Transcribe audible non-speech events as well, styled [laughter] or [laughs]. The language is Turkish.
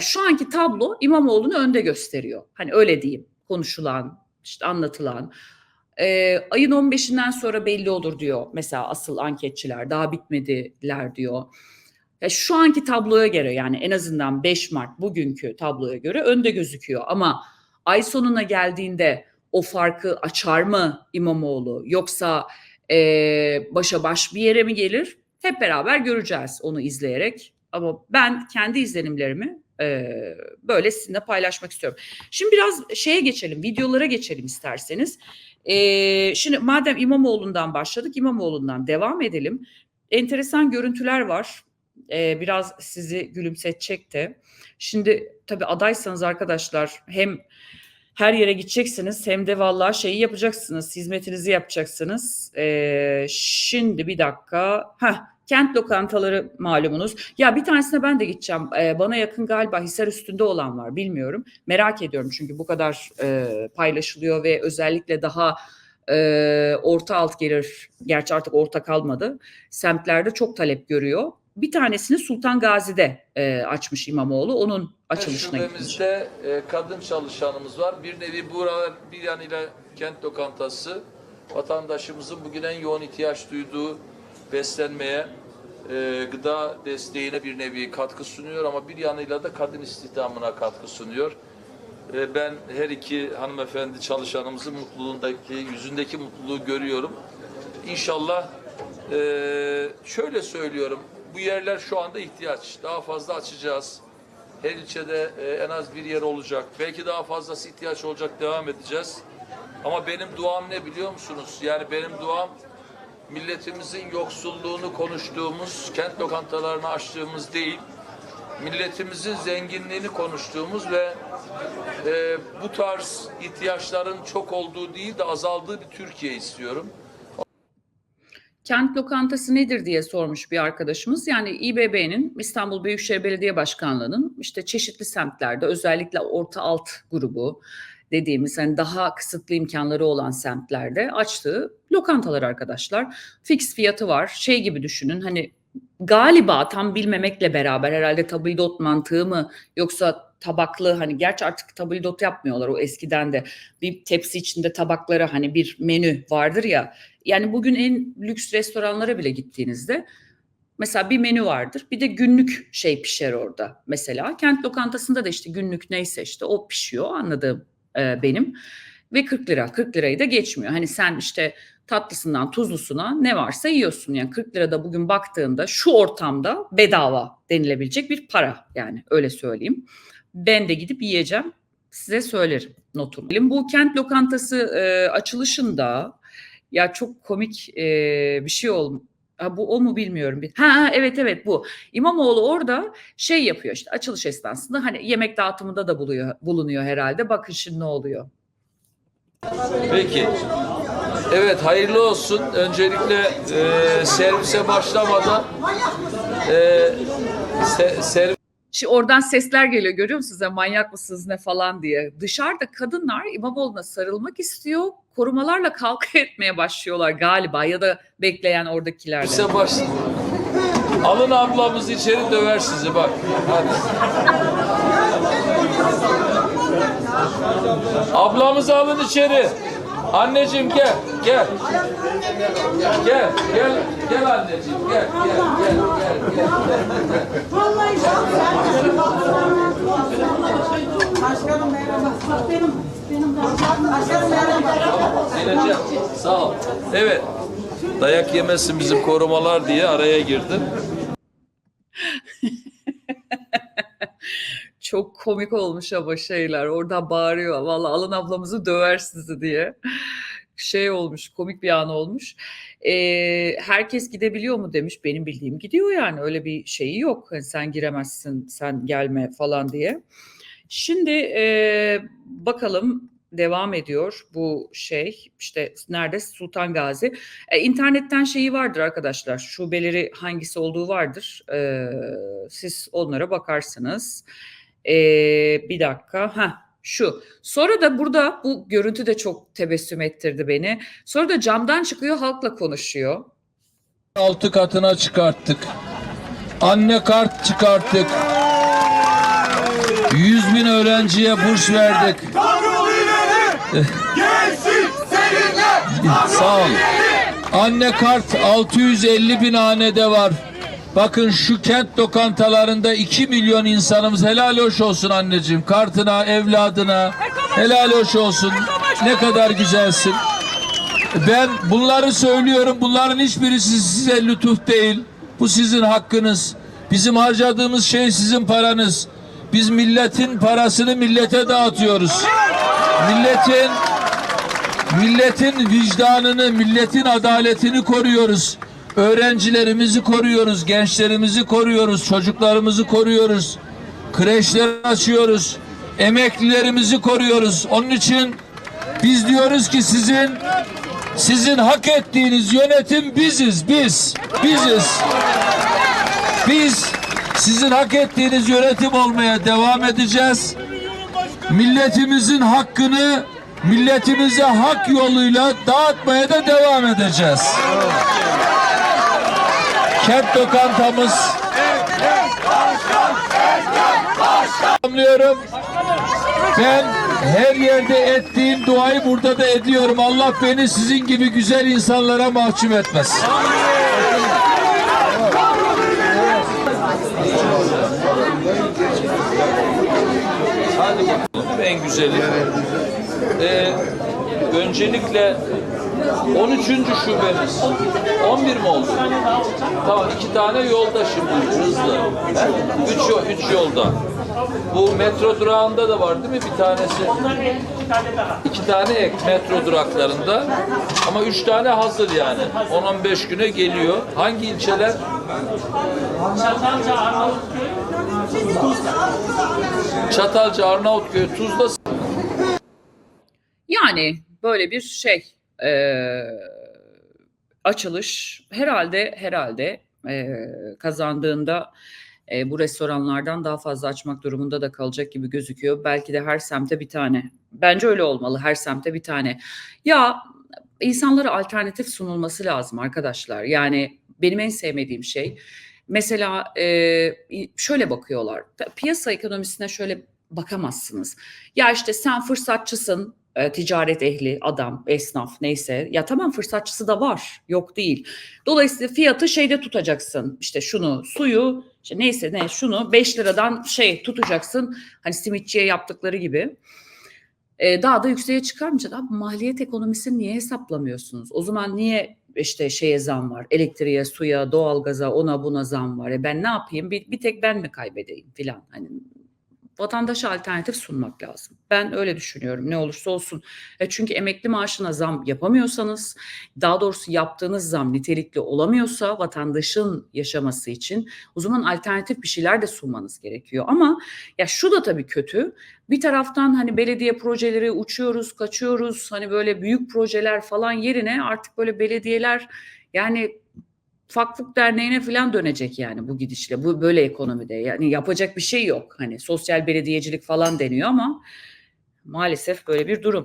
Şu anki tablo İmamoğlu'nu önde gösteriyor. Hani öyle diyeyim. Konuşulan, işte anlatılan. Ee, ayın 15'inden sonra belli olur diyor mesela asıl anketçiler. Daha bitmediler diyor. Ya şu anki tabloya göre yani en azından 5 Mart bugünkü tabloya göre önde gözüküyor. Ama ay sonuna geldiğinde o farkı açar mı İmamoğlu yoksa e, başa baş bir yere mi gelir? Hep beraber göreceğiz onu izleyerek. Ama ben kendi izlenimlerimi e, böyle sizinle paylaşmak istiyorum. Şimdi biraz şeye geçelim, videolara geçelim isterseniz. E, şimdi madem İmamoğlu'ndan başladık, İmamoğlu'ndan devam edelim. Enteresan görüntüler var. E, biraz sizi gülümsetecek de. Şimdi tabii adaysanız arkadaşlar hem her yere gideceksiniz hem de vallahi şeyi yapacaksınız, hizmetinizi yapacaksınız. Ee, şimdi bir dakika. Heh, kent lokantaları malumunuz. Ya bir tanesine ben de gideceğim. Ee, bana yakın galiba Hisar üstünde olan var bilmiyorum. Merak ediyorum çünkü bu kadar e, paylaşılıyor ve özellikle daha e, orta alt gelir. Gerçi artık orta kalmadı. Semtlerde çok talep görüyor. Bir tanesini Sultan Gazi'de e, açmış İmamoğlu. Onun açılışına gitmiş. E, kadın çalışanımız var. Bir nevi buralar bir yanıyla kent lokantası. Vatandaşımızın bugün en yoğun ihtiyaç duyduğu beslenmeye, e, gıda desteğine bir nevi katkı sunuyor ama bir yanıyla da kadın istihdamına katkı sunuyor. E, ben her iki hanımefendi çalışanımızın mutluluğundaki, yüzündeki mutluluğu görüyorum. İnşallah e, şöyle söylüyorum, bu yerler şu anda ihtiyaç. Daha fazla açacağız. Her ilçede e, en az bir yer olacak. Belki daha fazlası ihtiyaç olacak, devam edeceğiz. Ama benim duam ne biliyor musunuz? Yani benim duam milletimizin yoksulluğunu konuştuğumuz, kent lokantalarını açtığımız değil, milletimizin zenginliğini konuştuğumuz ve e, bu tarz ihtiyaçların çok olduğu değil de azaldığı bir Türkiye istiyorum. Kent lokantası nedir diye sormuş bir arkadaşımız. Yani İBB'nin İstanbul Büyükşehir Belediye Başkanlığı'nın işte çeşitli semtlerde özellikle orta alt grubu dediğimiz hani daha kısıtlı imkanları olan semtlerde açtığı lokantalar arkadaşlar. Fix fiyatı var. Şey gibi düşünün hani galiba tam bilmemekle beraber herhalde tabildot mantığı mı yoksa tabaklı hani gerçi artık tabildot yapmıyorlar o eskiden de bir tepsi içinde tabakları hani bir menü vardır ya yani bugün en lüks restoranlara bile gittiğinizde mesela bir menü vardır. Bir de günlük şey pişer orada mesela. Kent lokantasında da işte günlük neyse işte o pişiyor anladığım e, benim. Ve 40 lira. 40 lirayı da geçmiyor. Hani sen işte tatlısından tuzlusuna ne varsa yiyorsun. Yani 40 lirada bugün baktığında şu ortamda bedava denilebilecek bir para yani öyle söyleyeyim. Ben de gidip yiyeceğim size söylerim notumu. Bu kent lokantası e, açılışında ya çok komik e, bir şey oldu. Ha, bu o mu bilmiyorum. Ha, evet evet bu. İmamoğlu orada şey yapıyor işte açılış esnasında hani yemek dağıtımında da buluyor, bulunuyor herhalde. Bakın şimdi ne oluyor. Peki. Evet hayırlı olsun. Öncelikle e, servise başlamadan e, se, servis Şimdi oradan sesler geliyor görüyor musunuz? Ya, manyak mısınız ne falan diye. Dışarıda kadınlar İmamoğlu'na sarılmak istiyor. Korumalarla kavga [laughs] etmeye başlıyorlar galiba ya da bekleyen oradakilerle. servise baş... Alın ablamız içeri döver sizi bak. Hadi. Ablamızı alın içeri. Anneciğim gel, gel. Gel, gel, gel anneciğim, gel, gel, gel, gel, gel. Vallahi Başkanım merhaba. Bak benim benim başkanım merhaba. Zeynep'ciğim, sağ ol. Evet, dayak yemesin bizim korumalar diye araya girdim. [laughs] Çok komik olmuş ama şeyler. Orada bağırıyor. Vallahi alın ablamızı döver sizi diye. Şey olmuş, komik bir an olmuş. Ee, herkes gidebiliyor mu demiş. Benim bildiğim gidiyor yani. Öyle bir şeyi yok. Hani sen giremezsin, sen gelme falan diye. Şimdi e, bakalım devam ediyor bu şey. İşte nerede? Sultan Gazi. E, internetten şeyi vardır arkadaşlar. Şubeleri hangisi olduğu vardır. E, siz onlara bakarsınız. E, bir dakika. Ha şu. Sonra da burada bu görüntü de çok tebessüm ettirdi beni. Sonra da camdan çıkıyor halkla konuşuyor. Altı katına çıkarttık. Anne kart çıkarttık. öğrenciye burs verdik. Gelsin [laughs] seninle! Sağ ol. Anne kart 650 bin hanede var. Bakın şu kent lokantalarında 2 milyon insanımız helal hoş olsun anneciğim. Kartına, evladına helal hoş olsun. Ne kadar güzelsin. Ben bunları söylüyorum. Bunların hiçbirisi size lütuf değil. Bu sizin hakkınız. Bizim harcadığımız şey sizin paranız. Biz milletin parasını millete dağıtıyoruz. Milletin milletin vicdanını, milletin adaletini koruyoruz. Öğrencilerimizi koruyoruz, gençlerimizi koruyoruz, çocuklarımızı koruyoruz. Kreşler açıyoruz. Emeklilerimizi koruyoruz. Onun için biz diyoruz ki sizin sizin hak ettiğiniz yönetim biziz, biz. Biziz. Biz sizin hak ettiğiniz yönetim olmaya devam edeceğiz. Milletimizin hakkını milletimize hak yoluyla dağıtmaya da devam edeceğiz. Kent lokantamız Anlıyorum. Ben her yerde ettiğim duayı burada da ediyorum. Allah beni sizin gibi güzel insanlara mahcup etmez. En güzeli. Ee, öncelikle 13. şubemiz. 11 mi oldu? Tamam iki tane yolda şimdi hızlı. He? Üç, yol, üç yolda. Bu metro durağında da var değil mi bir tanesi? İki tane ek metro duraklarında. Ama üç tane hazır yani. 10-15 güne geliyor. Hangi ilçeler? Çatalca, Arnavutköy, Tuzla, Yani böyle bir şey eee, açılış herhalde herhalde eee, kazandığında eee, bu restoranlardan daha fazla açmak durumunda da kalacak gibi gözüküyor. Belki de her semte bir tane. Bence öyle olmalı. Her semte bir tane. Ya insanlara alternatif sunulması lazım arkadaşlar. Yani benim en sevmediğim şey mesela eee, şöyle bakıyorlar. Piyasa ekonomisine şöyle bakamazsınız. Ya işte sen fırsatçısın, e, ticaret ehli, adam, esnaf neyse. Ya tamam fırsatçısı da var, yok değil. Dolayısıyla fiyatı şeyde tutacaksın. İşte şunu, suyu, işte neyse ne şunu 5 liradan şey tutacaksın. Hani simitçiye yaptıkları gibi. E, daha da yükseğe çıkarmayacaksın. Abi maliyet ekonomisini niye hesaplamıyorsunuz? O zaman niye işte şeye zam var? Elektriğe, suya, doğalgaza, ona buna zam var. E ben ne yapayım? Bir, bir tek ben mi kaybedeyim filan. Hani vatandaşa alternatif sunmak lazım. Ben öyle düşünüyorum ne olursa olsun. E çünkü emekli maaşına zam yapamıyorsanız, daha doğrusu yaptığınız zam nitelikli olamıyorsa vatandaşın yaşaması için o zaman alternatif bir şeyler de sunmanız gerekiyor. Ama ya şu da tabii kötü. Bir taraftan hani belediye projeleri uçuyoruz, kaçıyoruz. Hani böyle büyük projeler falan yerine artık böyle belediyeler yani Vakıf Derneği'ne falan dönecek yani bu gidişle. Bu böyle ekonomide. Yani yapacak bir şey yok. Hani sosyal belediyecilik falan deniyor ama maalesef böyle bir durum.